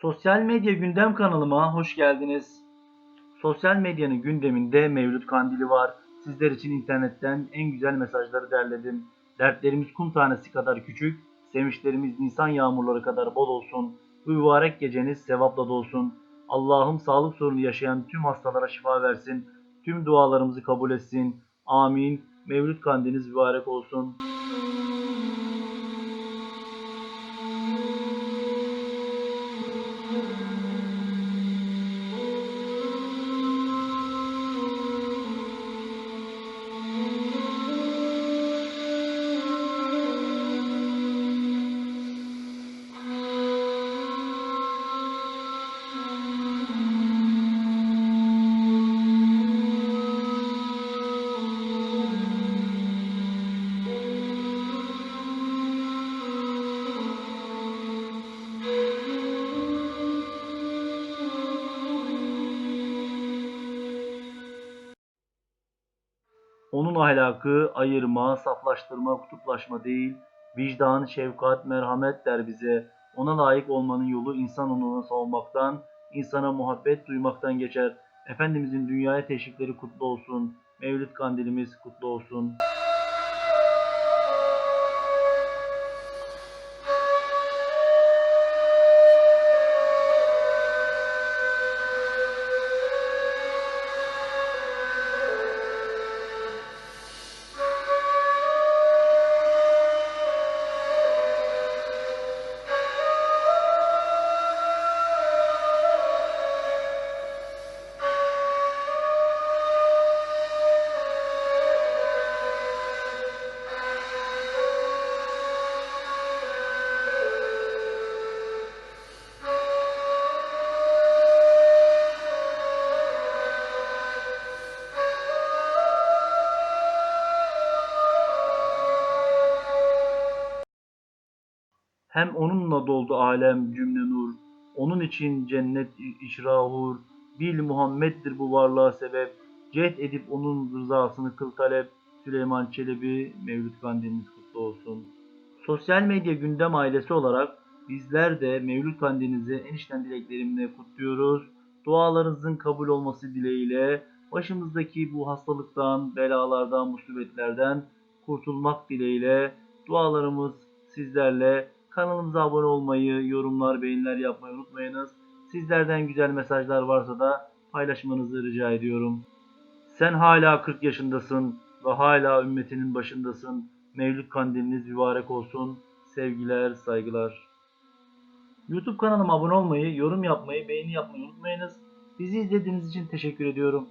Sosyal medya gündem kanalıma hoş geldiniz. Sosyal medyanın gündeminde Mevlüt Kandili var. Sizler için internetten en güzel mesajları derledim. Dertlerimiz kum tanesi kadar küçük, sevinçlerimiz nisan yağmurları kadar bol olsun. Bu mübarek geceniz sevapla dolsun. Allah'ım sağlık sorunu yaşayan tüm hastalara şifa versin. Tüm dualarımızı kabul etsin. Amin. Mevlüt kandiliniz mübarek olsun. Onun ahlakı ayırma, saflaştırma, kutuplaşma değil, vicdan, şefkat, merhamet der bize. Ona layık olmanın yolu insan onurunu savunmaktan, insana muhabbet duymaktan geçer. Efendimizin dünyaya teşrifleri kutlu olsun. Mevlid kandilimiz kutlu olsun. Hem onunla doldu alem cümle nur. Onun için cennet işrahur. Bil Muhammed'dir bu varlığa sebep. Cehd edip onun rızasını kıl talep. Süleyman Çelebi Mevlüt Kandiliniz kutlu olsun. Sosyal medya gündem ailesi olarak bizler de Mevlüt Kandilinizi en içten dileklerimle kutluyoruz. Dualarınızın kabul olması dileğiyle başımızdaki bu hastalıktan, belalardan, musibetlerden kurtulmak dileğiyle dualarımız sizlerle. Kanalımıza abone olmayı, yorumlar, beğeniler yapmayı unutmayınız. Sizlerden güzel mesajlar varsa da paylaşmanızı rica ediyorum. Sen hala 40 yaşındasın ve hala ümmetinin başındasın. Mevlüt kandiliniz mübarek olsun. Sevgiler, saygılar. YouTube kanalıma abone olmayı, yorum yapmayı, beğeni yapmayı unutmayınız. Bizi izlediğiniz için teşekkür ediyorum.